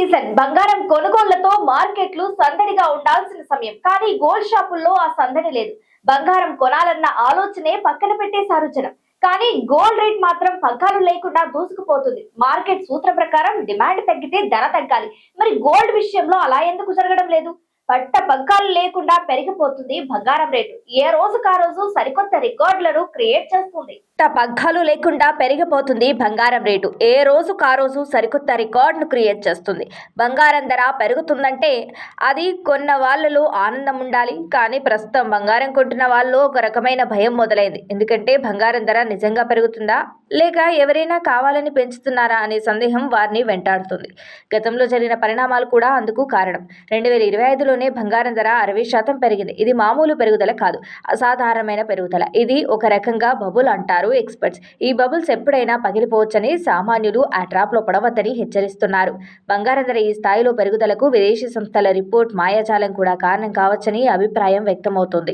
Season. బంగారం కొనుగోళ్ళతో మార్కెట్లు సందడిగా ఉండాల్సిన సమయం. కానీ గోల్డ్ షాపుల్లో ఆ సందడి లేదు. బంగారం కొనాలన్న ఆలోచనే పక్కన పెట్టేశారు జనం. కానీ గోల్డ్ రేట్ మాత్రం పగ్గాలు లేకుండా దూసుకుపోతుంది. మార్కెట్ సూత్రం ప్రకారం డిమాండ్ తగ్గితే ధర తగ్గాలి. మరి గోల్డ్ విషయంలో అలా ఎందుకు జరగడం లేదు? పట్ట పగ్గాలు లేకుండా పెరిగిపోతుంది బంగారం రేటు. ఏ రోజుకు ఆ రోజు సరికొత్త రికార్డులను క్రియేట్ చేస్తుంది. పగ్గాలు లేకుండా పెరిగిపోతుంది బంగారం రేటు. ఏ రోజుకు ఆ రోజు సరికొత్త రికార్డును క్రియేట్ చేస్తుంది. బంగారం ధర పెరుగుతుందంటే అది కొన్న వాళ్ళలో ఆనందం ఉండాలి. కానీ ప్రస్తుతం బంగారం కొంటున్న వాళ్ళు ఒక రకమైన భయం మొదలైంది. ఎందుకంటే బంగారం ధర నిజంగా పెరుగుతుందా? లేక ఎవరైనా కావాలని పెంచుతున్నారా అనే సందేహం వారిని వెంటాడుతుంది. గతంలో జరిగిన పరిణామాలు కూడా అందుకు కారణం. రెండు వేల ఇరవై ఐదులోనే బంగారం ధర అరవై శాతం పెరిగింది. ఇది మామూలు పెరుగుదల కాదు అసాధారణమైన పెరుగుదల. ఇది ఒక రకంగా బబుల్ అంటారు ఎక్స్పర్ట్స్ ఈ బబుల్స్ ఎప్పుడైనా పగిలిపోవచ్చని సామాన్యులు ఆ ట్రాప్లో పడవద్దని హెచ్చరిస్తున్నారు. బంగారం ధర ఈ స్థాయిలో పెరుగుదలకు విదేశీ సంస్థల రిపోర్ట్ మాయాజాలం కూడా కారణం కావచ్చని అభిప్రాయం వ్యక్తమవుతోంది.